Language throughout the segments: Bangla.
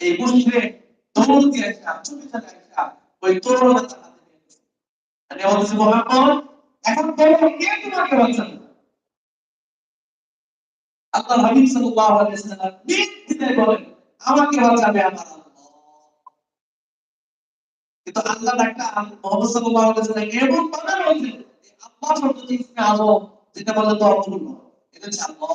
এই মুশরিক দৌড় আসা চুপি চলে আসা ওই তরুণ তার হাতে নিয়ে গেছে আমি বলতেছি মোহাম্মদ এখন বলো কে তোমাকে বাঁচাবে আল্লাহ হাবিব সাল্লাল্লাহু আলাইহি ওয়াসাল্লাম নির্দ্বিধায় বলেন, আমাকে বাঁচাবে আমার কিন্তু আল্লাহ একটা মোহাম্মদ সাল্লাল্লাহু আলাইহি ওয়াসাল্লাম এমন কথা বলছেন আল্লাহ শব্দটি ইসমে আজম যেটা বলে তো অর্থপূর্ণ এটা হচ্ছে আল্লাহ।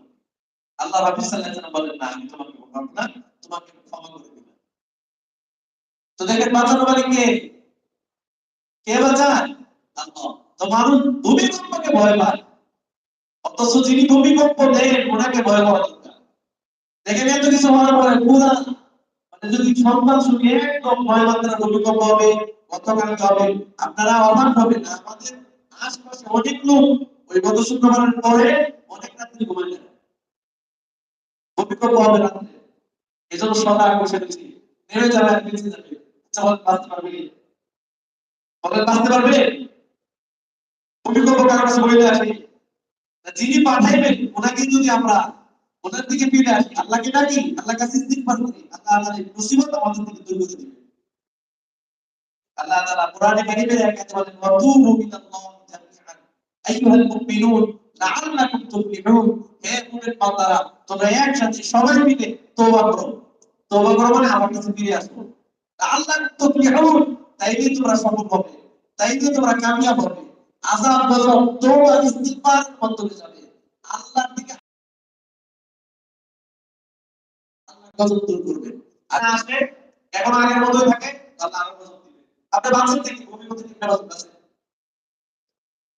আল্লাহ হাফিজ ওয়াসাল্লাম বলেন, না, আমি তোমাকে বললাম না, তোমাকে ক্ষমা করে দিলাম তো দেখেন বাঁচানো মানে কে? কে বাঁচান? ভূমিকম্পকে ভয় পায়, অথচ যিনি ভূমিকম্প দেন ওনাকে ভয় পাওয়া দরকার। দেখেন, এত কিছু হওয়ার পরে পুরা মানে যদি একদম ভয় মাত্রা ভূমিকম্প হবে হবে, আপনারা অবাক হবেন না, আমাদের আশপাশে অনেক লোক ওই গত শুক্রবারের পরে অনেক রাত্রি ঘুমায় ভূমিকম্প হবে রাত্রে বলেন বলেন আসি? যিনি পাঠাইবেন ওনাকে যদি আমরা ওনার দিকে ফিরে আসি, আল্লাহকে ডাকি আল্লাহ কাছে ইস্তিগফার করি, আল্লাহ আমাদের মুসিবত আমাদের থেকে দূর করে দিবেন। আল্লাহ তাআলা কোরআনে কারীমে একাতে বলেন ওয়াতুবু ইলাল্লাহি জামিআন। আইয়ুহাল মুমিনুন লাআল্লাকুম তুফলিহুন হে মুমিন বান্দারা তোমরা একসাথে সবাই মিলে তওবা করো। তওবা করো মানে আমার কাছে ফিরে আসো। লাআল্লাকুম তুফলিহুন তাইলে তোমরা সফল হবে তাইলে তোমরা কামিয়াব হবে। আযাব গজব তওবা ইস্তিগফার মাধ্যমে যাবে। আল্লাহর দিকে আল্লাহ গজব দূর করবে। আর আসে এখন আগের মতোই থাকে, তাহলে আরও গজব দিবে। আপনি বাঁচেন থেকে ভূমিকম্প থেকে পারছেন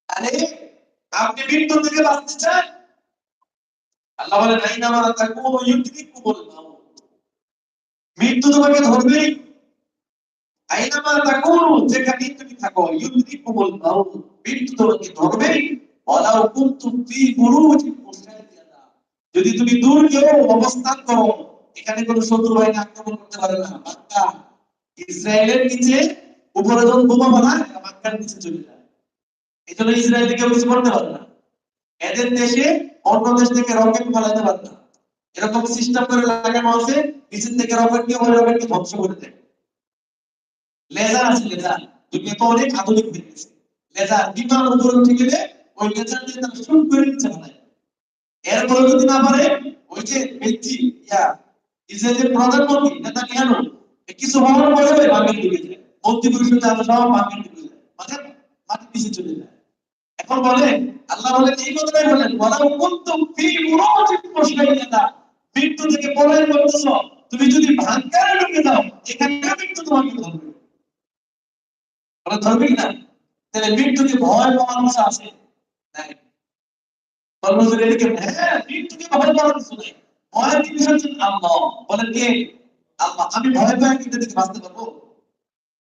আরে আপনি মৃত্যু থেকে বাঁচতে চান? আল্লাহ বলে নাই না মারা থাকব মৃত্যু তোমাকে ধরবেই আইনামা যেখানে তুমি থাকো মৃত্যু তোমাকে ধরবেই ওয়ালাউ যদি তুমি দূর কেউ অবস্থান করো, এখানে কোনো শত্রু বাহিনী আক্রমণ করতে পারে না। মক্কা ইসরায়েলের নিচে উপরে যখন বোমা বানায় মক্কার নিচে চলে যায়। এই জন্য ইসরায়েল কেউ কিছু করতে না। এদের দেশে অন্য দেশ থেকে রকেট না। এরকম সিস্টেম করে লাগানো আছে নিচের থেকে রকেট নিয়ে ওই ধ্বংস করে দেয়। লেজার আছে, লেজার। দুনিয়া তো অনেক আধুনিক লেজার, বিমান উপরে উঠে গেলে ওই লেজার দিয়ে তারা করে নিচে বানায় এরপরে যদি না পারে, ওই যে ব্যক্তি ইয়া, ইসরায়েলের প্রধানমন্ত্রী নেতানিয়াহু কিছু হওয়ার পরে বাঙালি ডুবে যায়। মন্ত্রী পরিষদে যায়। মানে চলে যায়। এখন বলে আল্লাহ বলেন ফি মৃত্যু থেকে পলায়ন তুমি যদি ভাগ্যারে ঢুকে যাও এখানে মৃত্যু তোমাকে ধরবে ধরবে না তাহলে মৃত্যুকে ভয় পাওয়ার মানুষ আছে? হ্যাঁ আমি ভয় পাই কিন্তু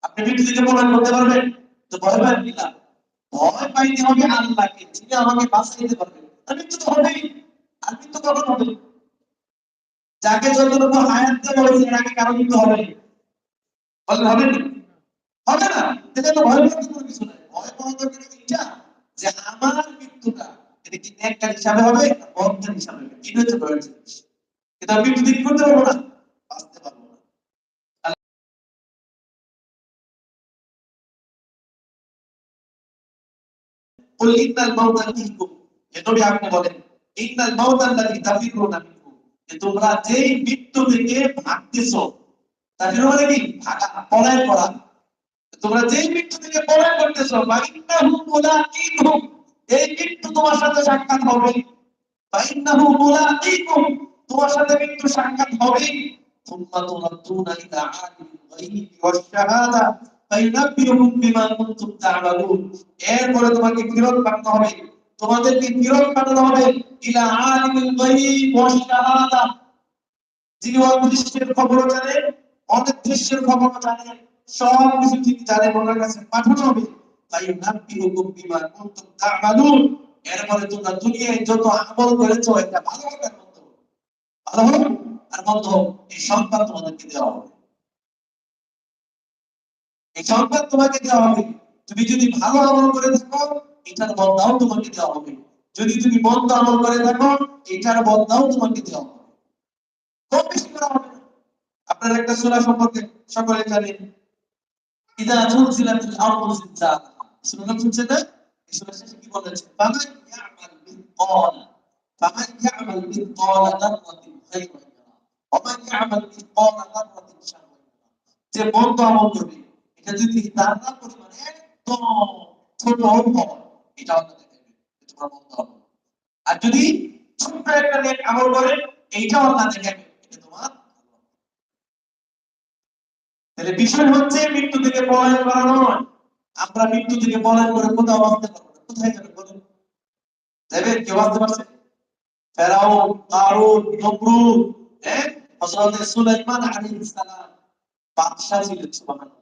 আপনি মৃত্যু থেকে পলায়ন করতে পারবেন? তো ভয় পাই কি না ভয় পাইতে হবে আল্লাহকে, যিনি আমাকে বাঁচাইতে পারবে আর মৃত্যু তো হবেই, আর মৃত্যু কখন হবে? যাকে যতটুকু হায়াত কারও মৃত্যু হবে হবে না? হবে না? এটা তো ভয় কোনো কিছু নাই। ভয় যে আমার মৃত্যুটা, এটা কি একটা হিসাবে হবে বন্ধের হিসাবে হবে? এটা হচ্ছে ভয়ের জিনিস। এটা আমি মৃত্যু করতে পারব না। বলল ইন্নাল মাউতা মিনকুম হে নবী আপনি বলেন ইন্নাল মাউতা আল্লাযী তাফিরুনা মিনকুম যে তোমরা যেই মৃত্যু থেকে ভাগতেছো তাফির মানে কি? পলায়ন করা। তোমরা যেই মৃত্যু থেকে পলায়ন করতেছো ফাইন্নাহু মুলাকিকুম। এই মৃত্যু তোমার সাথে সাক্ষাৎ হবে। ফাইন্নাহু মুলাকিকুম। তোমার সাথে মৃত্যু সাক্ষাৎ হবে। তোমরা তোমরা তুনা ইলা আলিল গায়বি ওয়াশ শাহাদা এরপরে তোমাকে ফেরত পাঠানো হবে। তোমাদেরকে ফেরত পাঠানো হবে ইলা আলিমুল সব কিছু কাছে পাঠানো হবে। তাই এরপরে তোমরা দুনিয়ায় যত করেছ ভালো আর মন্দ এই সংবাদ তোমাদেরকে দেওয়া হবে। এই সংবাদ তোমাকে দেওয়া হবে। তুমি যদি ভালো আমল করে থাকো, এটার বদলাও তোমাকে দেওয়া হবে। যদি তুমি মন্দ আমল করে থাকো, এটার বদলাও তোমাকে দেওয়া হবে। কম বেশি করা হবে আপনার একটা সূরা সম্পর্কে সকলে জানেন। ইদা জুলজিলাতিল আরদু জিলজালাহা সূরা শুনছেন না? সূরা শেষে কি বলেছে ফামান ইয়ামাল মিসকাল ফামান ইয়ামাল মিসকাল দাররাতিন খায়রান ওয়া ইয়ামাল মিসকাল দাররাতিন শাররান যে মন্দ আমল করবে এটা যদি পরিমাণে ছোট এটা আমল আর যদি একটা আমল করে দেখাবে এটা তোমার তাহলে বিষয় হচ্ছে, মৃত্যু থেকে পলায়ন করা নয়। আমরা মৃত্যু থেকে পলায়ন করে কোথাও বাঁচতে পারব না। কোথায় যাবে বলুন? যাবে? কেউ বাঁচতে পারছে? ফেরাও কারুন নমরুদ হ্যাঁ? হযরত সুলাইমান ছিলেন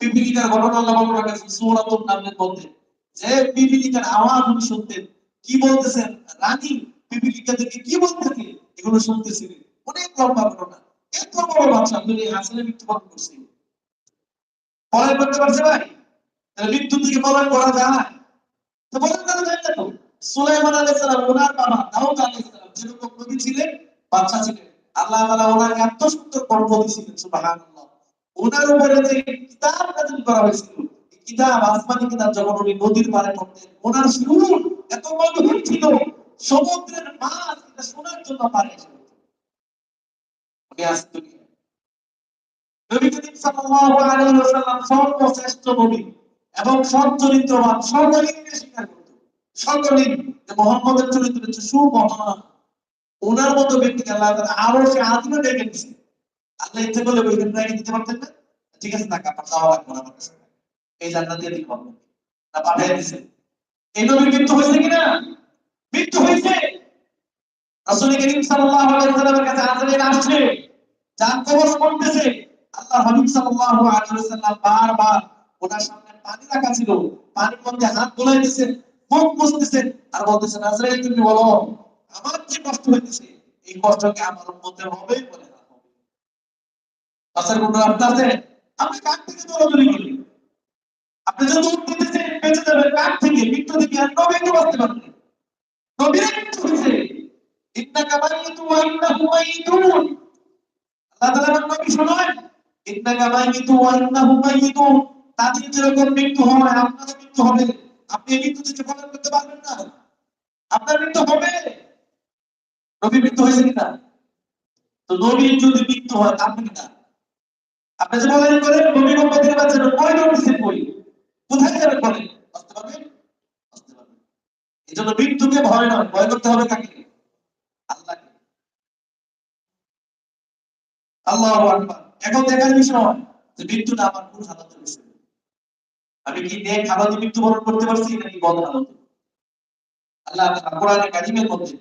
পিপিলিকার ঘটনা আল্লাহ করেছেন সূরাতুন নামলের মধ্যে। যে পিপিলিকার আওয়াজ উনি শুনতেন, কি বলতেছেন? রানী পিপিলিকা থেকে কি বলতেছে? এগুলো শুনতেছিলেন। অনেক লম্বা ঘটনা। এত বড় বাচ্চা তিনি আসলে মৃত্যুবরণ করছে। পলায়ন করতে পারছে ভাই? তাহলে মৃত্যু থেকে পলায়ন করা যায়। তো পলায়ন করা যায় না তো? সুলাইমান আলাইহিস সালাম, ওনার বাবা দাউদ আলাইহিস সালাম যেরকম নবী ছিলেন বাচ্চা ছিলেন। আল্লাহ তাআলা ওনাকে এত সুন্দর কর্ম দিয়েছিলেন, সুবহানাল্লাহ। ওনার উপরে যে কিতাব নাযিল করা হয়েছিল কিতাব আসমানি কিতাব যখন উনি নদীর পাড়ে পড়তেন, ওনার সুর এত মধুর ছিল, সমুদ্রের মাছ এটা শোনার জন্য পারে। উনি নবী করিম সাল্লাল্লাহু আলাইহি ওয়াসাল্লাম সর্বশ্রেষ্ঠ নবী এবং সৎ চরিত্রবান সকলেই এটা স্বীকার করত। সকলেই যে চরিত্র হচ্ছে সুমহান ওনার মতো ব্যক্তিকে আল্লাহ তাআলা আরও সে আদিমে ডেকে দিয়েছে আল্লাহ ইচ্ছে করলে ওইখানে রেখে দিতে পারতেন না? ঠিক আছে টাকা আপনার যাওয়া লাগবে না, আমার এই জান্নাত দিয়ে দিতে না পাঠিয়ে দিছে। এই নবীর মৃত্যু হয়েছে কিনা? মৃত্যু হয়েছে। রাসূল করিম সাল্লাল্লাহু আলাইহি ওয়াসাল্লামের কাছে আজরাইল আসছে। যার কবর করতেছে আল্লাহ হাবিব সাল্লাল্লাহু আলাইহি ওয়াসাল্লাম বারবার ওনার সামনে পানি রাখা ছিল। পানির মধ্যে হাত গোলাই দিয়েছেন মুখ মুছতেছেন আর বলতেছেন আজরাইল তুমি বলো, আমার যে কষ্ট হইতেছে, এই কষ্টকে আমার উম্মতের হবে বলে হবে আসার কোন রাস্তা আছে আপনি কার থেকে দৌড়াদৌড়ি করি। আপনি যদি দৌড় দিতেছেন বেঁচে যাবেন কার থেকে মৃত্যু থেকে, আর নবী তো বাঁচতে পারবেন নবীর মৃত্যু হয়েছে ইন্নাকা মাইয়িতুন ওয়া ইন্নাহুম মাইয়িতুন আল্লাহ তাআলা আমার নবী শোনায় ইন্নাকা মাইয়িতুন ওয়া ইন্নাহুম মাইয়িতুন তাদের যেরকম মৃত্যু হয় আপনারও মৃত্যু হবে। আপনি এই মৃত্যু থেকে পলায়ন করতে পারবেন না। আপনার মৃত্যু হবে। নবী মৃত্যু হয়েছে কিনা? তো নবীর যদি মৃত্যু হয় আপনি কিনা? আপনি যে বলেন করে নবী মোহাম্মদের বাচ্চারা কই দৌড়ছেন কই কোথায় বলেন আসতে পারবেন আসতে পারবেন এই জন্য মৃত্যুকে ভয় নয়, ভয় করতে হবে কাকে? আল্লাহকে। আল্লাহ এখন দেখার বিষয় যে মৃত্যুটা আমার কোন হালাতে আমি কি নেক হালাতে মৃত্যুবরণ করতে পারছি নাকি বদ হালাতে আল্লাহ কোরআনে কারিমের মধ্যে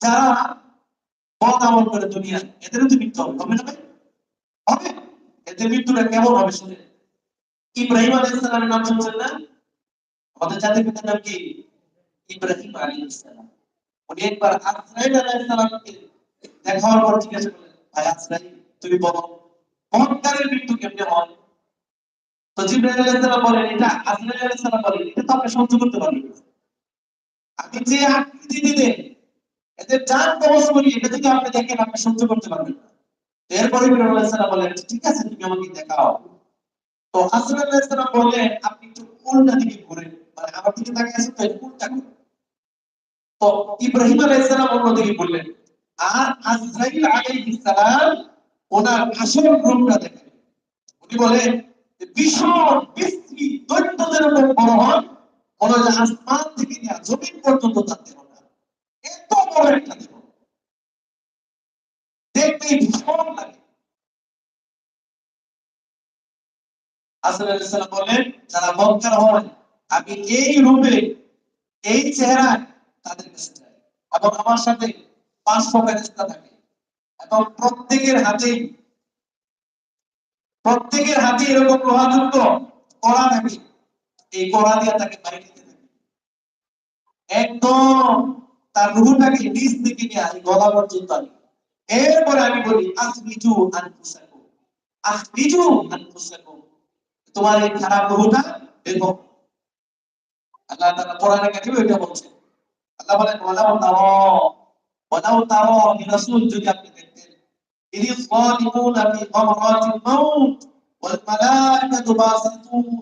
যারা বদ আমল করে দুনিয়া এদেরও তো মৃত্যু হবে হবে না ভাই? হবে এদের মৃত্যুটা কেমন হবে শুনে? ইব্রাহিম আলাইহিস সালামের নাম শুনছেন না? আমাদের জাতির পিতার নাম কি? ইব্রাহিম আলাইহিস সালাম। উনি একবার আজরাইল আলাইহিস সালামকে দেখা হওয়ার পর করলেন, ভাই তুমি বলো মৃত্যু কেমনে হয়? তো জিব্রাইল আলাইহিস সালাম বলেন, এটা আজরাইল আলাইহিস সালাম বলেন, এটা তো আপনি সহ্য করতে পারবেন না। যে আকৃতি দিতে এদের জান কবজ করি এটা যদি আপনি দেখেন, আপনি সহ্য করতে পারবেন না। এরপরে বলেন ঠিক আছে, তুমি আমাকে দেখাও। তো আলাইহিস সালাম আপনি একটু উল্টা দিকে ঘুরেন। মানে আমার দিকে তাকিয়ে আছেন তো উল্টা তো ইব্রাহিম আলাইহিস সালাম অন্যদিকে বললেন, আর আজরাইল আলাইহিসসালাম ওনার আসল রূপটা দেখেন। উনি বলেন ভীষণ দৈত্যদের বড় হন যে আসমান থেকে নিয়ে জমিন পর্যন্ত তার দেহটা এত বড় একটা দেহ। আমি এই রূপে, এই চেহারায় তাদের কাছে যাই। এবং আমার সাথে ফেরেস্তা থাকে। এবং প্রত্যেকের প্রত্যেকের হাতে এরকম কড়া থাকে। এই কড়া দিয়ে তাকে বাইরে একদম তার রুহটাকে নিচ থেকে নিয়ে আসি গলা পর্যন্ত আনি এরপরে আমি বলি তোমার এই খারাপ আল্লাহ কোরআনে এটা আল্লাহ রাসূল, যদি আপনি দেখতেন মাউত ওয়াল মালাইকাতু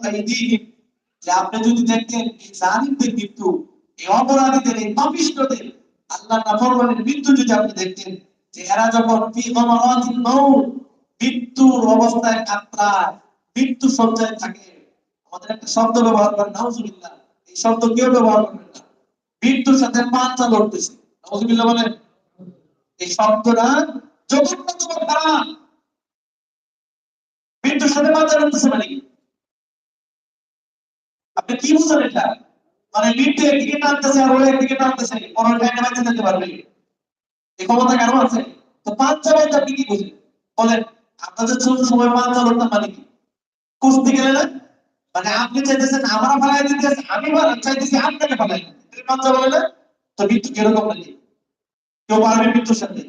আইদিহিম। যে আপনি যদি দেখতেন জালিমদের মৃত্যু, এই অপরাধীদের, এই পাপিষ্ঠদের আল্লাহ নাফরমানের মৃত্যু যদি আপনি দেখতেন যখন মৃত্যুর অবস্থায় মৃত্যু থাকে। আমাদের একটা শব্দ ব্যবহার করেন এই শব্দ কেউ ব্যবহার না। মৃত্যুর সাথে পাঁচটা লড়তেছে বলেন, এই শব্দটা মৃত্যুর সাথে মানে? আপনি কি বুঝেন এটা? মানে মৃত্যু একদিকে টানতেছে আর ওই একদিকে টানতেছে। কোনো টাইমে বাঁচতে যেতে পারবে। এই ক্ষমতা কেন আছে? তো পাঁচটা বাচ্চা আপনি কি বুঝেন বলেন, আপনাদের ছোট সময় পাঁচটা লড়তাম মানে কি? কুস্তি গেলে না মানে আপনি চাইতেছেন, আমরা ফেলাই দিতেছেন আমি চাইতেছি আপনাকে ফেলাই দিতে। পাঁচটা বলে না তো মৃত্যু কীরকম লাগে কেউ পারবে মৃত্যুর সাথে?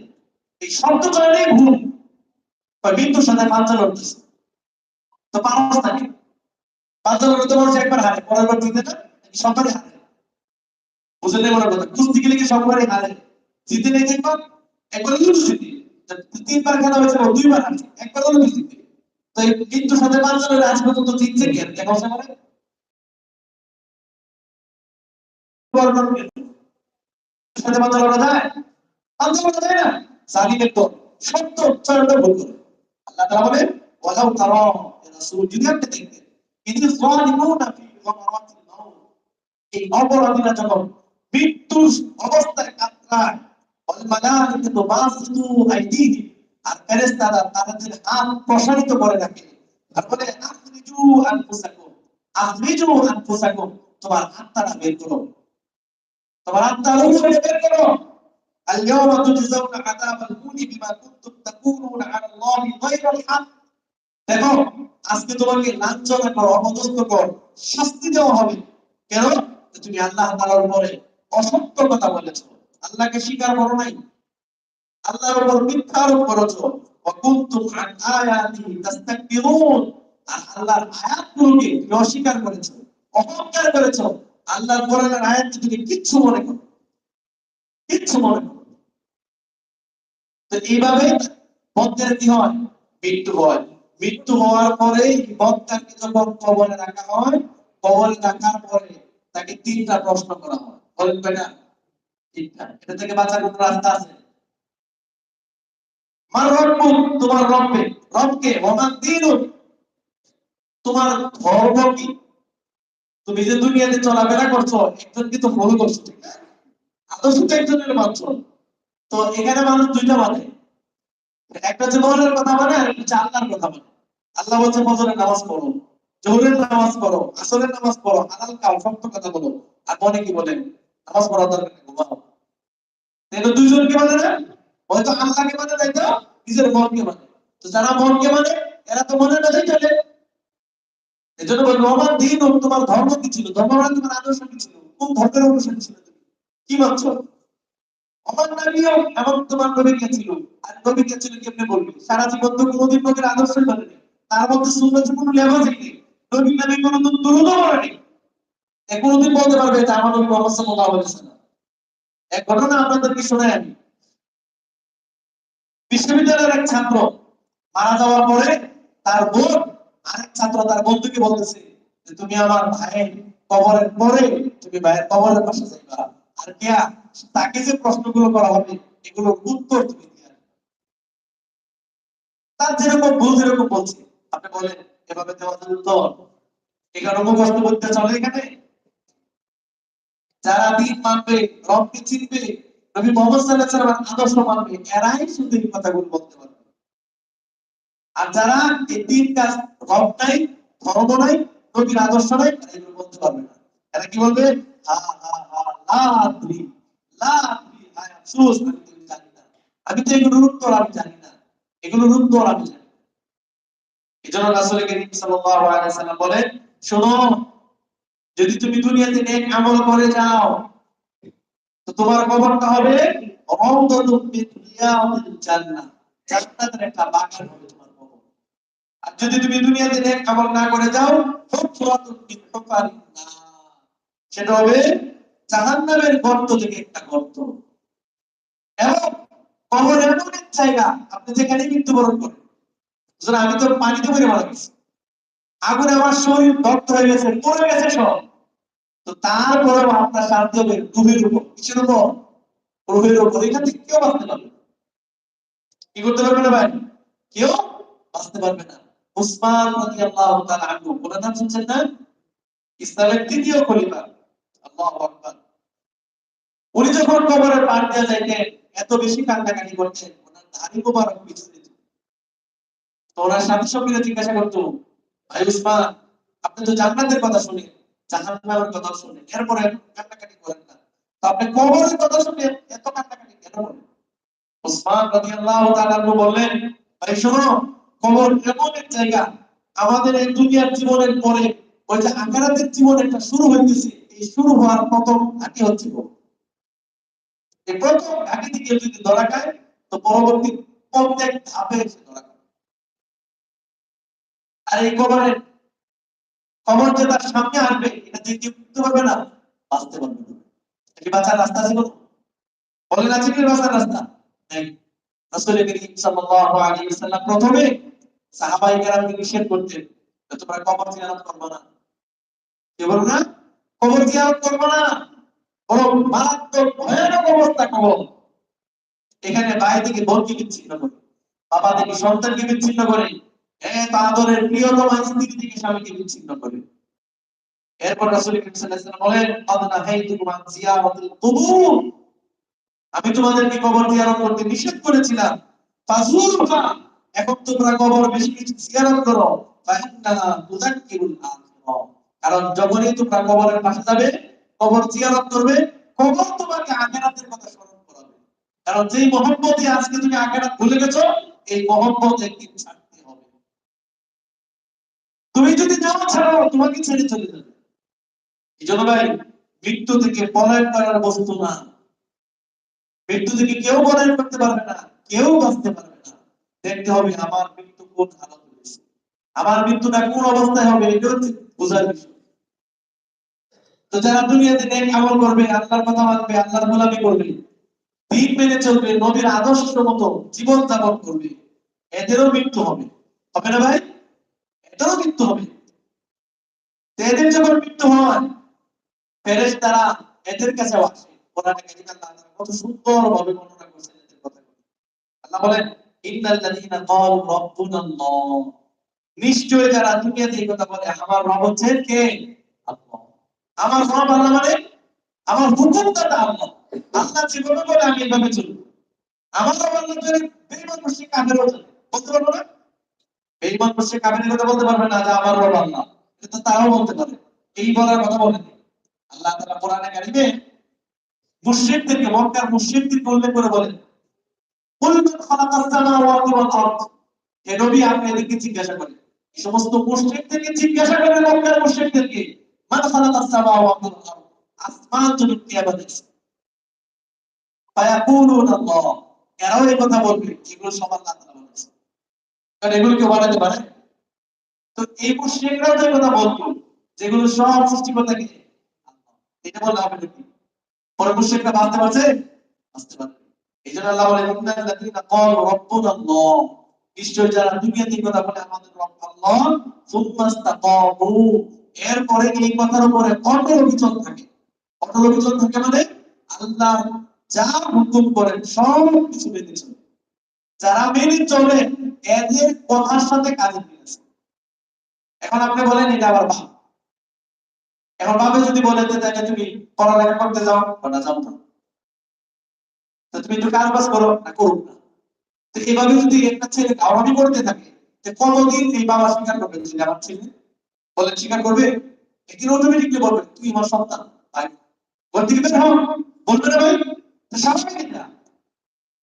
এই শব্দ চলে ভুল। বা মৃত্যুর সাথে পাঁচটা লড়তেছে তো পারস থাকে পাঁচটা লড়তে মানুষ একবার হারে, পরের বার জিতে না নাকি সববারই হারে। বুঝলেন মনে কথা? কুস্তি গেলে কি সববারই হারে? জিতে নেই একবার কিন্তু জিতে তিনবার খেলা হয়েছে দুইবার একবার জিতে তো এই মৃত্যুর সাথে লড়ে আজ পর্যন্ত জিতছে কি আর দেখা মানে সাথে পাঁচটা লড়া যায় পাঁচটা লড়া যায় না? জালিমের তো সত্য উচ্চারণটা ভুল করে। আল্লাহ তাআলা বলেন, ওয়ালাউ তারা রাসূল যদি আপনি দেখতেন ইদি যালিমুনা ফি গামারাতিল মাউত। এই অপরাধীরা যখন মৃত্যুর অবস্থায় কাতরায় ওয়াল মালাইকাতু বাসিতু আইদিহিম আর ফেরেশতারা তাদের হাত প্রসারিত করে রাখে আর বলে আখরিজু আনফুসাকুম আখরিজু আনফুসাকুম তোমার আত্মাটা বের করো তোমার আত্মা রূহ বের করো اليوم تجزون عذاب الهون بما كنتم تقولون على الله غير الحق দেখো আজকে তোমাকে লাঞ্ছনা কর অপদস্থ কর শাস্তি দেওয়া হবে কেন যে তুমি আল্লাহ তাআলার উপরে অসত্য কথা বলেছো আল্লাহকে স্বীকার করো নাই? আল্লাহর উপর মিথ্যা আরোপ করেছ এইভাবে মৃত্যু হয়। মৃত্যু হওয়ার পরে বদ্ধাকে যখন কবলে রাখা হয়? কবলে রাখার পরে তাকে তিনটা প্রশ্ন করা হয়। বলেন তুমি যে দুনিয়াতে চলাফেরা করছ একজনকে তো করছ? আদর্শ তো একজনের তো এখানে মানুষ দুইটা মানে একটা হচ্ছে মনের কথা মানে আর আল্লাহর কথা মানে আল্লাহ বলছে নামাজ পড়ো, জোহরের নামাজ পড়ো, আসরের নামাজ পড়ো, হালাল সত্য কথা বলো। আর কি বলেন? নামাজ পড়া দরকার ঘুমাও মানে মানে মানে। মানে মনে তোমার কি মানে সারা জীবন তো কোনোদিন নবীর আদর্শ মানেনি তার মধ্যে সুন্নতের কোনো লেবাসই নেই। নবী কোনোদিন বলতে পারবে যে আমার নবী মোহাম্মদ সাল্লাল্লাহু আলাইহি ওয়াসাল্লাম। এক ঘটনা আপনাদেরকে শোনাই আমি। বিশ্ববিদ্যালয়ের এক ছাত্র মারা যাওয়ার পরে তার বোন, আরেক ছাত্র তার বন্ধুকে বলতেছে যে, তুমি আমার ভাইয়ের কবরের পরে তুমি ভাইয়ের কবরের পাশে যাইবা। আর কেয়া, তাকে যে প্রশ্নগুলো করা হবে, এগুলোর উত্তর তুমি দিয়ে তার যেরকম ভুল যেরকম বলছে। আপনি বলেন, এভাবে দেওয়া তো? এখানে মুখস্থ করতে চলে এখানে? যারা দিন মানবে, রবকে চিনবে, নবী মোহাম্মদ ওয়াসাল্লাম আদর্শ মানবে, এরাই শুধু এই কথাগুলো বলতে পারবে। আর যারা এই তিন কাজ, রব নাই, ধর্ম নাই, নবীর আদর্শ নাই, এরা এগুলো বলতে পারবে না। এরা কি বলবে? হা হা হা লা আদ্রি লা আদ্রি হায় আফসোস, আমি তো এগুলো জানি না। আমি তো এগুলোর উত্তর আমি জানি না। এগুলোর উত্তর আমি জানি এই জন্য রাসূল করিম সাল্লাল্লাহু আলাইহি সাল্লাম বলেন, শোনো যদি তুমি দুনিয়াতে নেক আমল করে যাও, তো তোমার কবরটা হবে জান্নাতের একটা বাগান হবে তোমার কবর। আর যদি তুমি দুনিয়াতে নেক আমল না করে যাও সেটা হবে জাহান্নামের গর্ত থেকে একটা গর্ত। এবং কবর এমন এক জায়গা, আপনি যেখানে মৃত্যুবরণ করেন। আমি তো পানিতে মরে মারা গেছি। আগুনে আমার শরীর দগ্ধ হয়ে গেছে পড়ে গেছে সব। তো তারপরেও আপনার শান্তি হবে রুহের উপর। কিসের উপর? রুহের উপর। এখান থেকে কেউ বাঁচতে পারবে কি করতে পারবে না ভাই? কেউ বাঁচতে পারবে না। উসমান রাদিয়াল্লাহু তাআলা আনহু নাম শুনছেন না? ইসলামের দ্বিতীয় খলিফা। আল্লাহু আকবার। উনি যখন কবরের পার দিয়ে যাইতেন, এত বেশি কান্নাকাটি করতেন ওনার দাড়ি মোবারক পিছনে দিত। তো ওনার সাথী সঙ্গীরা জিজ্ঞাসা করতো, ভাই উসমান, আপনি তো জান্নাতের কথা আমাদের এই দুনিয়ার জীবনের পরে ওই যে আখেরাতের জীবন একটা শুরু হইতেছে, এই শুরু হওয়ার প্রথম ঘাটি হচ্ছে প্রথম ঘাটি যদি ধরা খায়, তো পরবর্তী প্রত্যেক ধাপে খায় আর এই কবরের কবর যে তার সামনে আসবে, এটা যে কেউ বুঝতে পারবে না, বাঁচতে পারবে না। এটি বাঁচার রাস্তা ছিল? বলেন আছে কি বাঁচার রাস্তা। প্রথমে সাহাবায়ে কেরামকে নিষেধ করতেন তোমরা কবর জিয়ারত করবে না। কি বলব না? কবর জিয়ারত করবে না। বড় মারাত্মক ভয়ানক অবস্থা কবর। এখানে বাইরে থেকে বোনকে বিচ্ছিন্ন করে, বাবা থেকে সন্তানকে বিচ্ছিন্ন করে তাদের প্রিয়তম স্ত্রী থেকে স্বামীকে বিচ্ছিন্ন করে। এরপর বলেন আমি তোমাদেরকে কবর জিয়ারত করতে নিষেধ করেছিলাম। এখন তোমরা কবর বেশি জিয়ারত করো। কারণ যখনই তোমরা কবরের পাশে যাবে, কবর জিয়ারত করবে, কবর তোমাকে আখিরাতের কথা স্মরণ করাবে। কারণ যেই মহব্বতে আজকে তুমি আখিরাত ভুলে গেছো, এই মহব্বত একদিন তুমি যদি নাও ছাড়ো তোমাকে ছেড়ে চলে যাবে। এই জন্য ভাই, মৃত্যু থেকে পলায়ন করার বস্তু না। মৃত্যু থেকে কেউ পলায়ন করতে পারবে না, কেউ বাঁচতে পারবে না। দেখতে হবে আমার মৃত্যু কোন হালত হয়েছে আমার মৃত্যুটা কোন অবস্থায় হবে, এটা হচ্ছে বোঝার বিষয়। তো যারা দুনিয়াতে নেক আমল করবে, আল্লাহর কথা মানবে, আল্লাহর গোলামি করবে, দিন মেনে চলবে, নবীর আদর্শ মতো জীবন যাপন করবে, এদেরও মৃত্যু হবে। হবে না ভাই? এদেরও মৃত্যু হবে। এদের যখন মৃত্যু হয় ফেরেশ তারা এদের কাছে আসে। কোরআনে কারিমে আল্লাহ তাআলা কত সুন্দর ভাবে বর্ণনা করেছেন এদের কথা আল্লাহ বলেন ইন্নাল লাযীনা ক্বালু রাব্বুনাল্লাহ। নিশ্চয় যারা দুনিয়াতে এই কথা বলে, আমার রব হচ্ছেন কে? আল্লাহ। আমার রব আল্লাহ মানে আমার হুকুমদাতা আল্লাহ। আল্লাহ যেভাবে বলে আমি এভাবে চলব আমার রব আল্লাহ যদি বেঈমান কাফের হতো বলতে না? বেঈমান মুশরিক কাফের কথা বলতে পারবে না যে আমার রব আল্লাহ এটা তারাও বলতে পারে। এই বলার কথা বলেন। আল্লাহ তাআলা কোরআনে কারিমে মুশরিকদেরকে, মক্কার করে বলেন, কুল মান খালাকাস সামাওয়াতি ওয়াল আরদ। হে নবী, আপনি এদেরকে জিজ্ঞাসা করেন। এই সমস্ত মুশরিকদেরকে জিজ্ঞাসা করেন মক্কার মুশরিকদেরকে, মান খালাকাস সামাওয়াতি ওয়াল আরদ? আসমান জমিন কে বানিয়েছে ফায়াকুলুন আল্লাহ। এরাও এই কথা বলবে। এগুলো সব আল্লাহ কারণ এগুলো কেউ বানাতে পারে তো এই মুশরিকরাও যে কথা বলতো, যেগুলো সব সৃষ্টিকর্তাকে আল্লাহ এটা বললে হবে নাকি? পরে মুশরিকরা বাঁচতে পারছে বাঁচতে পারবে। এই জন্য আল্লাহ বলে লাযীনা ক্বালু রাব্বুনাল্লাহ নিশ্চয় যারা দুনিয়াতে কথা বলে, আমাদের রব আল্লাহ, সুম্মা ইসতাকামু এরপরে এই কথার উপরে অটল অবিচল থাকে। অটল অবিচল থাকে মানে আল্লাহ যা হুকুম করেন সব কিছু মেনে চলে। যারা মেনে চলে এদের কথার সাথে কাজে আছে এখন আপনি বলেন, এটা আবার বাপ এখন বাপে যদি বলে যে তাহলে তুমি পড়ালেখা করতে যাও না যাও না। তো তুমি একটু কাজ বাজ করো না, করুক না। তো এভাবে যদি একটা ছেলে গাওয়ানি করতে থাকে তো কতদিন এই বাবা স্বীকার করবে? যে আমার ছেলে বলে, স্বীকার করবে? একদিন অটোমেটিকলি বলবে, তুই আমার সন্তান ভাই ঘর থেকে বের বলবে না ভাই? স্বাভাবিক রাব্বুনাল্লাহ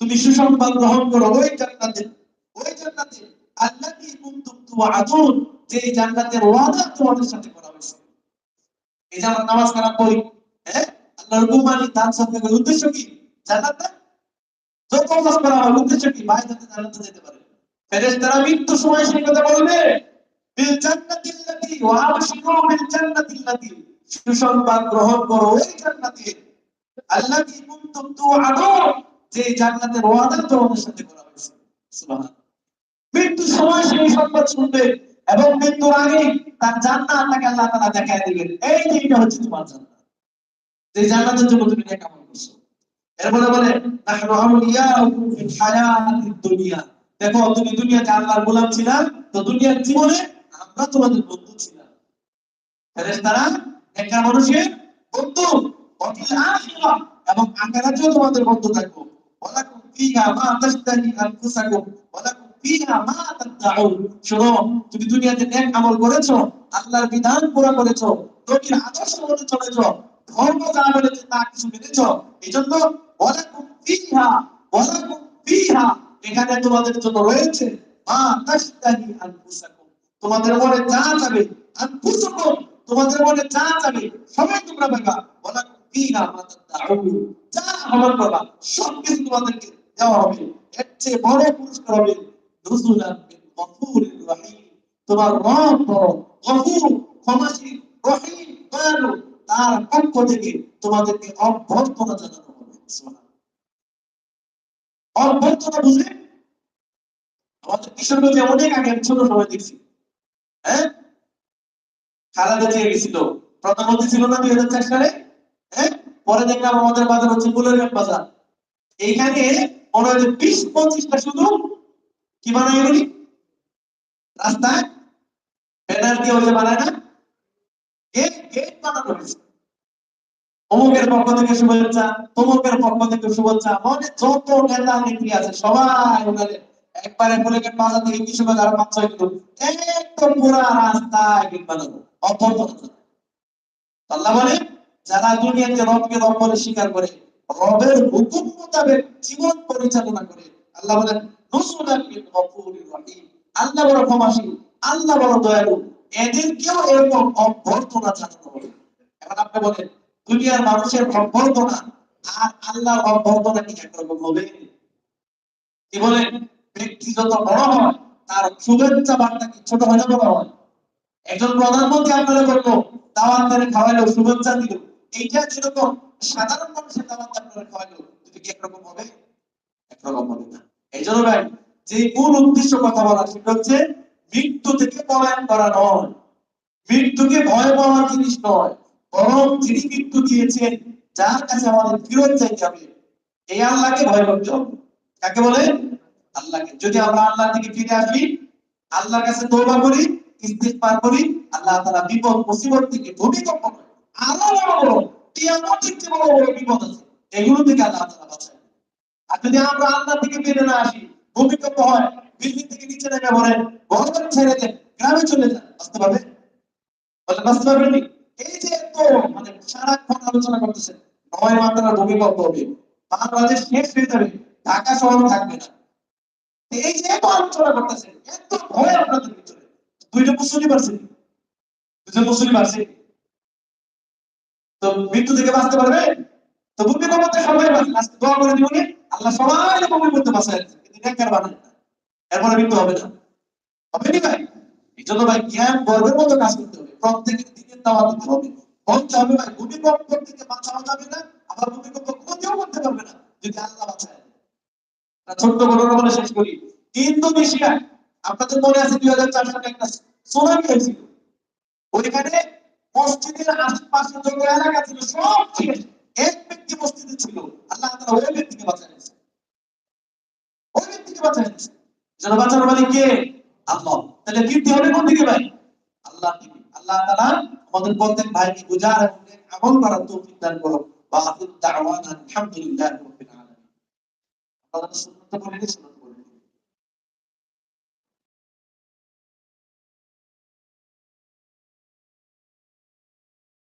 তুমি সুসংবাদ গ্রহণ করো ওই জান্নাতে। ওই জান্নাতে আল্লাহি কুনতুম যে জান্নাতের ওয়াদা তোমাদের সাথে করা হয়েছে। এই যে আমরা নামাজ কালাম হ্যাঁ? আল্লাহর হুকুম দান সদকার উদ্দেশ্য কি? জান্নাত করা উদ্দেশ্য কি? ভাই যেতে পারে। ফেরেশতারা মৃত্যু সময় সেই কথা বলবে। সময় সেই সংবাদ শুনবে এবং মৃত্যুর আগে তার তাকে আল্লাহ দেখায় দিবেন। এই হচ্ছে তোমার যে জান্নাতের জন্য তুমি করছ। এরপরে বলে দুনিয়া। দেখো, তুমি দুনিয়াতে আল্লাহর গোলাম ছিলা তো দুনিয়ার জীবনে আমরা তোমাদের বন্ধু ছিলাম। নেককার মানুষের বন্ধু এবং তোমাদের বন্ধু থাকব। আল্লাহর বিধান পুরো করেছ আদর্শ ধর্ম যা বলেছে তা কিছু মেনেছো, এইজন্য ওয়ালাকুম এখানে তোমাদের জন্য রয়েছে মা তাশতাহি আনফুসাকুম। তোমাদের মনে যা যাবে আনফুসাকুম তোমাদের মনে যা যাবে সবাই তোমরা পাইবা। মা তাদউন যা আমল করবা সব কিছু তোমাদেরকে দেওয়া হবে। এর চেয়ে বড় পুরস্কার হবে গফুরির রহিম। তোমার রব, গফুর, ক্ষমাশীল, রহিম, দয়ালু, তার পক্ষ থেকে তোমাদেরকে অভ্যর্থনা জানানো হবে। অভ্যর্থনা বুঝলে? আমাদের কিশোরগঞ্জে অনেক আগে ছোট সময় দেখছি। হ্যাঁ? খালাদা গেছিল। প্রধানমন্ত্রী ছিল না দুই হাজার চার সালে? হ্যাঁ? পরে দেখলাম আমাদের বাজার হচ্ছে বাজার। এইখানে মনে হয় বিশ পঁচিশটা শুধু কি বানায় রাস্তায়? ব্যানার দিয়ে বানায় না? অমুকের পক্ষ থেকে শুভেচ্ছা, তমুকের পক্ষ থেকে শুভেচ্ছা। মানে যত নেতা নেত্রী আছে, সবাই ওনাদের একবারে বলে গেট বাজার থেকে কিছু বাজার আরও পাঁচ ছয় কিলো। একদম পুরা রাস্তায় গেট বানানো অভ্যন্তর আল্লাহ বলে, যারা দুনিয়াতে রবকে রব বলে স্বীকার করে, রবের হুকুম মোতাবেক জীবন পরিচালনা করে, আল্লাহ বলেন নসুলান মিন গফুরির রহিম। আল্লাহ বড় ক্ষমাশীল, আল্লাহ বড় দয়ালু। এদেরকেও এরকম অভ্যর্থনা জানানো হবে। এখন আপনি বলেন, দুনিয়ার মানুষের অভ্যর্থনা আর আল্লাহর অভ্যর্থনা কি একরকম হবে? কি বলেন? ব্যক্তি যত বড় হয়, তার শুভেচ্ছা বার্তা কি ছোট হয় না বড় হয়। একজন প্রধানমন্ত্রী আপনারা বলব দাওয়াত খাওয়াইলো, শুভেচ্ছা দিল। এইটা যেরকম সাধারণ মানুষের দাওয়াত আপনারা খাওয়াইলো যদি কি একরকম হবে? একরকম হবে না। এই জন্য ভাই, যে মূল উদ্দেশ্য কথা বলা, সেটা হচ্ছে মৃত্যু থেকে পলায়ন করা নয়। মৃত্যুকে ভয় পাওয়ার জিনিস নয়, বরং যিনি মৃত্যু দিয়েছেন, যার কাছে আমাদের ফিরত চাইতে হবে। এই আল্লাহকে ভয় করতে হবে। কাকে বলে? আল্লাহকে। যদি আমরা আল্লাহ থেকে ফিরে আসি, আল্লাহর কাছে তওবা করি, ইস্তিগফার করি, আল্লাহ তাআলা বিপদ, মুসিবত থেকে ভূমিকম্প আরও বড় কিয়ামতের চেয়ে বড় বড় বিপদ আছে। এগুলো থেকে আল্লাহ তাআলা বাঁচায় আর যদি আমরা আল্লাহ থেকে ফিরে না আসি, ভূমিকম্প হয়, বিল্ডিং থেকে নিচে নেমে ঘর ছেড়ে দেন, গ্রামে চলে যান বলে? এই যে এত মানে সারাক্ষণ আলোচনা করতেছেন, নয় মাত্রার ভূমিকম্প হবে। বাংলাদেশ শেষ হয়ে যাবে, ঢাকা শহর থাকবে না। এই যে এত আলোচনা এত ভয় আপনাদের ভিতরে। দুইটা মুসলিম তো মৃত্যু থেকে বাঁচতে পারবে? তো ভূমিকম্পতে সবাই দোয়া করে দিবনি আল্লাহ সবাই ভূমিকম্পতে বাঁচায়। কিন্তু না। এরপরে মৃত্যু হবে না। হবে নি ভাই? এই জন্য ভাই জ্ঞান, গর্বের মতো কাজ করতে হবে। প্রত্যেকের দিনের দাওয়া দিতে হবে। হবে ভাই, ভূমিকম্প থেকে বাঁচানো যাবে না। আবার ভূমিকম্প ক্ষতিও করতে পারবে না। যদি আল্লাহ বাঁচায়। ছোট্ট ঘটনা বলে শেষ করি। ইন্দোনেশিয়ায় আপনাদের মনে আছে দুই হাজার চার সালে একটা সুনামি হয়েছিল। ওইখানে মসজিদের আশেপাশে যত এলাকা ছিল, সব শেষ এক ব্যক্তি মসজিদে ছিল। আল্লাহ তাআলা ওই ব্যক্তিকে বাঁচায় নিয়েছে ওই ব্যক্তিকে বাঁচায় নিয়েছে যেন বাঁচানোর মালিক কে? আল্লাহ। তাহলে কীর্তি হবে কোন দিকে ভাই? আল্লাহ দিকে। আল্লাহ তাআলা আমাদের প্রত্যেক ভাইকে বুঝার এবং আমল করার তৌফিক দান করো বা আলহামদুলিল্লাহি রাব্বিল আলামিন আপনারা সুন্নাত বলে দিয়েছেন